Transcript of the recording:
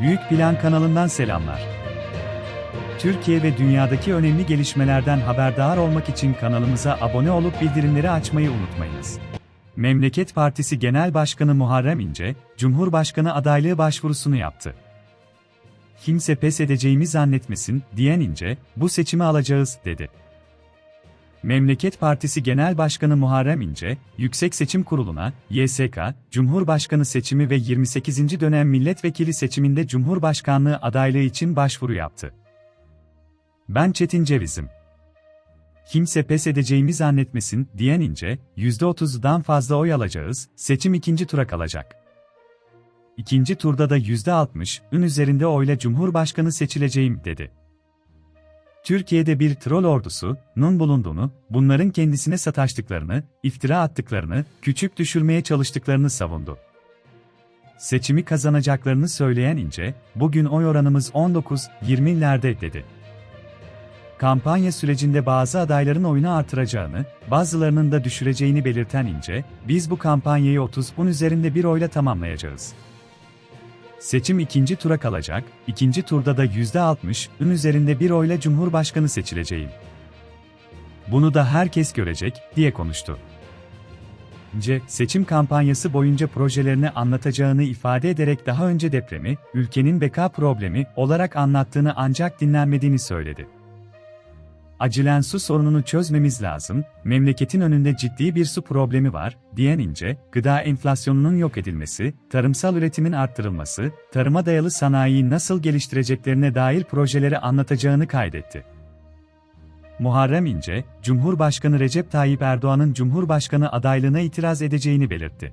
Büyük Plan kanalından selamlar. Türkiye ve dünyadaki önemli gelişmelerden haberdar olmak için kanalımıza abone olup bildirimleri açmayı unutmayınız. Memleket Partisi Genel Başkanı Muharrem İnce, Cumhurbaşkanı adaylığı başvurusunu yaptı. Kimse pes edeceğimi zannetmesin, diyen İnce, bu seçimi alacağız, dedi. Memleket Partisi Genel Başkanı Muharrem İnce, Yüksek Seçim Kurulu'na, YSK, Cumhurbaşkanı seçimi ve 28. dönem milletvekili seçiminde Cumhurbaşkanlığı adaylığı için başvuru yaptı. Ben Çetin Ceviz'im. Kimse pes edeceğimi zannetmesin, diyen İnce, %30'dan fazla oy alacağız, seçim ikinci tura kalacak. İkinci turda da %60'ın üzerinde oyla Cumhurbaşkanı seçileceğim, dedi. Türkiye'de bir troll ordusunun bulunduğunu, bunların kendisine sataştıklarını, iftira attıklarını, küçük düşürmeye çalıştıklarını savundu. Seçimi kazanacaklarını söyleyen İnce, bugün oy oranımız 19-20'lerde dedi. Kampanya sürecinde bazı adayların oyunu artıracağını, bazılarının da düşüreceğini belirten İnce, biz bu kampanyayı 30'un üzerinde bir oyla tamamlayacağız. Seçim ikinci tura kalacak, ikinci turda da %60'ın üzerinde bir oyla Cumhurbaşkanı seçileceğim. Bunu da herkes görecek, diye konuştu. C. Seçim kampanyası boyunca projelerini anlatacağını ifade ederek daha önce depremi, ülkenin beka problemi olarak anlattığını ancak dinlenmediğini söyledi. Acilen su sorununu çözmemiz lazım, memleketin önünde ciddi bir su problemi var, diyen İnce, gıda enflasyonunun yok edilmesi, tarımsal üretimin arttırılması, tarıma dayalı sanayiyi nasıl geliştireceklerine dair projeleri anlatacağını kaydetti. Muharrem İnce, Cumhurbaşkanı Recep Tayyip Erdoğan'ın Cumhurbaşkanı adaylığına itiraz edeceğini belirtti.